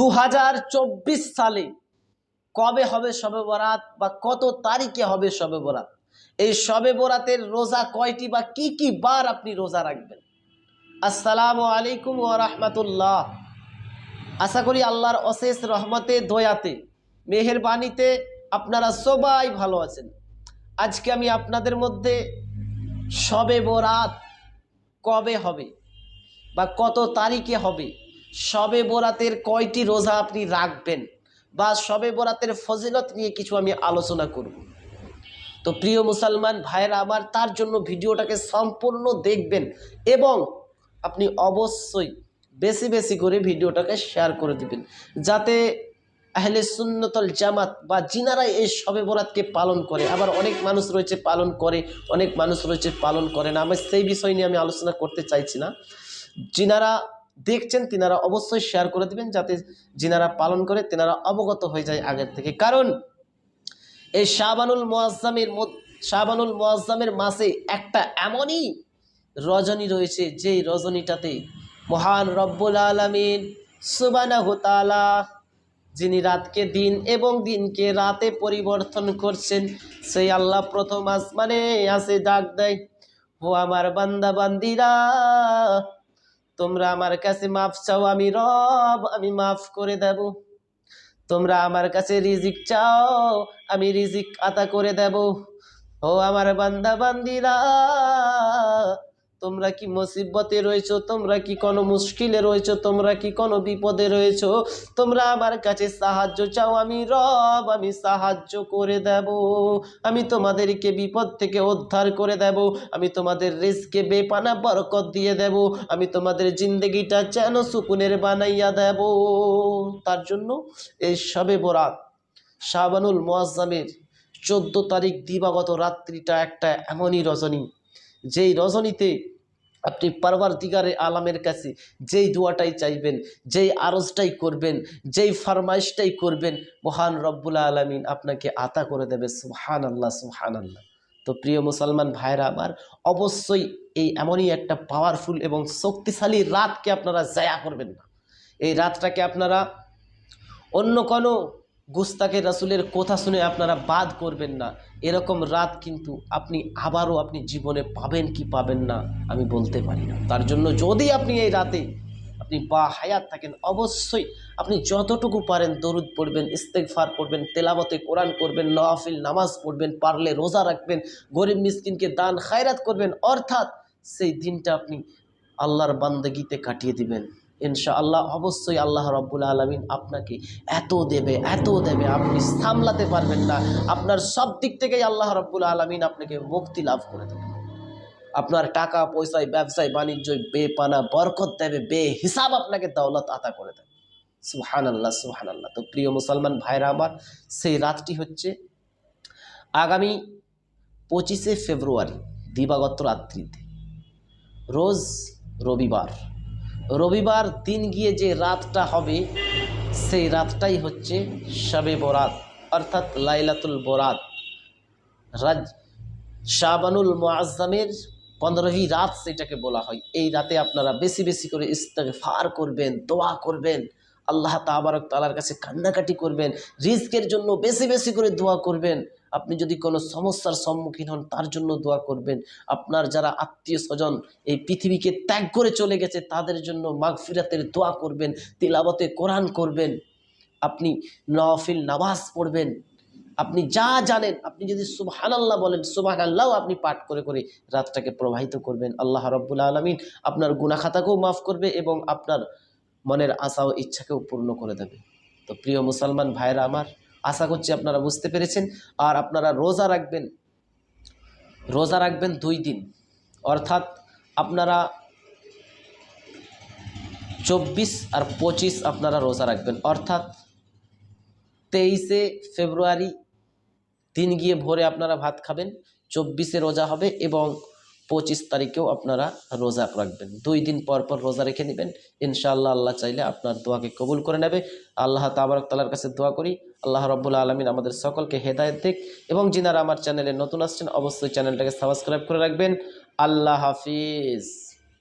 দু হাজার চব্বিশ সালে কবে হবে শবে বরাত বা কত তারিখে হবে শবে বরাত? এই শবে বরাতের রোজা কয়টি বা কি কি বার আপনি রোজা রাখবেন? আসসালামু আলাইকুম ও রহমতুল্লাহ। আশা করি আল্লাহর অশেষ রহমতে, দয়াতে, মেহেরবানিতে আপনারা সবাই ভালো আছেন। আজকে আমি আপনাদের মধ্যে শবে বরাত কবে হবে বা কত তারিখে হবে শবে বরাতের কয়টি রোজা আপনি রাখবেন? বা শবে বরাতের ফজিলত নিয়ে কিছু আমি আলোচনা করব। তো প্রিয় মুসলমান ভাইয়েরা আমার, তার জন্য ভিডিওটাকে সম্পূর্ণ দেখবেন এবং আপনি অবশ্যই বেশি বেশি করে ভিডিওটাকে শেয়ার করে দিবেন। যাতে আহলে সুন্নতল জামাত বা যিনারা এই শবে বরাতকে পালন করে। আবার অনেক মানুষ রয়েছে পালন করে, অনেক মানুষ রয়েছে পালন করে না। আমি সেই বিষয় নিয়ে আমি আলোচনা করতে চাইছি না। যিনারা দেখছেন, তিনারা অবশ্যই শেয়ার করে দিবেন যাতে যিনারা পালন করে তেনারা অবগত হয়ে যায় আগের থেকে। কারণ এই শাহবানুল মোয়াজ্জামের শাহবানুল মোয়াজ্জামের মাসে একটা এমনই রজনী রয়েছে, যেই রজনীটাতে মহান রব্বুল আলমিন সুবানা হোতালা যিনি রাতকে দিন এবং দিনকে রাতে পরিবর্তন করছেন, সেই আল্লাহ প্রথম আসমানে আসে, ডাক দেয়, ও আমার বান্দা বান্দিরা তোমরা আমার কাছে মাফ চাও, আমি রব, আমি মাফ করে দেব। তোমরা আমার কাছে রিজিক চাও, আমি রিজিক আতা করে দেব। ও আমার বান্দা, বান্দিরা তোমরা কি মুসিবতে রয়েছো? তোমরা কি কোনো মুশকিলে রয়েছো? তোমরা কি কোনো বিপদে রয়েছো? তোমরা আমার কাছে সাহায্য চাও, আমি রব, আমি সাহায্য করে দেব। আমি তোমাদেরকে বিপদ থেকে উদ্ধার করে দেব। আমি তোমাদের রিস্কে বেপানা, বরকত দিয়ে দেব। আমি তোমাদের জিন্দগিটা যেন সুকুনের বানাইয়া দেব। তার জন্য এই সবে বরাত শাহবানুল মোয়াজ্জামের চোদ্দ তারিখ দিবাগত রাত্রিটা একটা এমনই রজনী, যেই রজনীতে আপনি পারবার দিগারে আলামের কাছে যেই দোয়াটাই চাইবেন, যেই আরজটাই করবেন, যেই ফরমাইশটাই করবেন, মহান রব্বুল্লা আলমিন আপনাকে আতা করে দেবে। সুহান আল্লাহ সুহান আল্লাহ তো প্রিয় মুসলমান ভাইরা আমার, অবশ্যই এই এমনই একটা পাওয়ারফুল এবং শক্তিশালী রাতকে আপনারা জায়া করবেন না। এই রাতটাকে আপনারা অন্য কোনো গুস্তাকে রাসুলের কথা শুনে আপনারা বাদ করবেন না। এরকম রাত কিন্তু আপনি আবারও আপনি জীবনে পাবেন কি পাবেন না, আমি বলতে পারি না। তার জন্য যদি আপনি এই রাতে আপনি বা হায়াত থাকেন, অবশ্যই আপনি যতটুকু পারেন দরুদ পড়বেন ইস্তেকফার পড়বেন তেলাবতে কোরআন করবেন, নওয়াফিল নামাজ পড়বেন, পারলে রোজা রাখবেন, গরিব মিসকিনকে দান, খায়রাত করবেন, অর্থাৎ সেই দিনটা আপনি আল্লাহর বান্দাগিতে কাটিয়ে দিবেন। ইনশা আল্লাহ অবশ্যই আল্লাহ রব্বুল আলমিন আপনাকে এত দেবে এত দেবে। আপনি সামলাতে পারবেন না। আপনার সব দিক থেকেই আল্লাহ রব্বুল আলমিন আপনাকে মুক্তি লাভ করে দেবে। আপনার টাকা, পয়সায়, ব্যবসায়, বাণিজ্যই বেপানা, বরকত দেবে বে হিসাব আপনাকে দৌলত আতা করে দেবে। সুহান আল্লাহ সুহান আল্লাহ তো প্রিয় মুসলমান ভাইরা আমার, সেই রাতটি হচ্ছে আগামী পঁচিশে ফেব্রুয়ারি, দিবাগত রাত্রিতে। রোজ রবিবার। রবিবার দিন গিয়ে যে রাতটা হবে, সেই রাতটাই হচ্ছে শবে বরাত, অর্থাৎ লাইলাতুল বরাত। রাজ, শাবানুল মোয়াজ্জামের পনেরোই রাত সেটাকে বলা হয়। এই রাতে আপনারা বেশি বেশি করে ইস্তেফার করবেন, দোয়া করবেন, আল্লাহ তাবারক তালার কাছে কান্নাকাটি করবেন রিস্কের জন্য বেশি বেশি করে দোয়া করবেন। আপনি যদি কোনো সমস্যার সম্মুখীন হন, তার জন্য দোয়া করবেন। আপনার যারা আত্মীয় স্বজন এই পৃথিবীকে ত্যাগ করে চলে গেছে, তাদের জন্য মাগফিরাতের দোয়া করবেন তিলাবতে কোরআন করবেন, আপনি নফিল নামাজ পড়বেন, আপনি যা জানেন, আপনি যদি সুবাহান আল্লাহ বলেন সুবাহান আল্লাহ আপনি পাঠ করে করে রাতটাকে প্রবাহিত করবেন। আল্লাহ রব্বুল আলমিন আপনার গুনাখাতাকেও মাফ করবে এবং আপনার মনের আশা ও ইচ্ছাকেও পূর্ণ করে দেবে। তো প্রিয় মুসলমান ভাইরা আমার আশা করছি আপনারা বুঝতে পেরেছেন। আর আপনারা রোজা রাখবেন রোজা রাখবেন দুই দিন। অর্থাৎ আপনারা চব্বিশ আর পঁচিশ আপনারা রোজা রাখবেন। অর্থাৎ তেইশে ফেব্রুয়ারি দিন গিয়ে ভোরে আপনারা ভাত খাবেন, চব্বিশে রোজা হবে এবং পঁচিশ তারিখেও আপনারা রোজা রাখবেন। দুই দিন পর পর রোজা রেখে নেবেন ইনশাআল্লাহ আল্লাহ চাইলে আপনার দোয়াকে কবুল করে নেবে। আল্লাহ তাবারক তালার কাছে দোয়া করি। আল্লাহ রব্বুল আলমিন আমাদের সকলকে হেদায়ত দিক এবং যিনারা আমার চ্যানেলে নতুন আসছেন, অবশ্যই চ্যানেলটাকে সাবস্ক্রাইব করে রাখবেন। আল্লাহ হাফিজ।